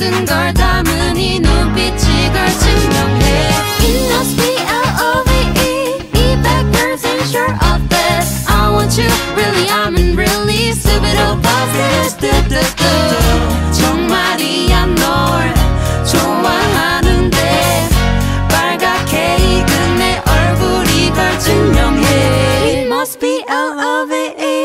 모든 걸 담은 이 눈빛이 걸 증명해 It must be L-O-V-E Be back girls and sure of that I want you really I'm in really stupid opposite 정말이야 널 좋아하는데 빨갛게 익은 내 얼굴이 걸 증명해 It must be L-O-V-E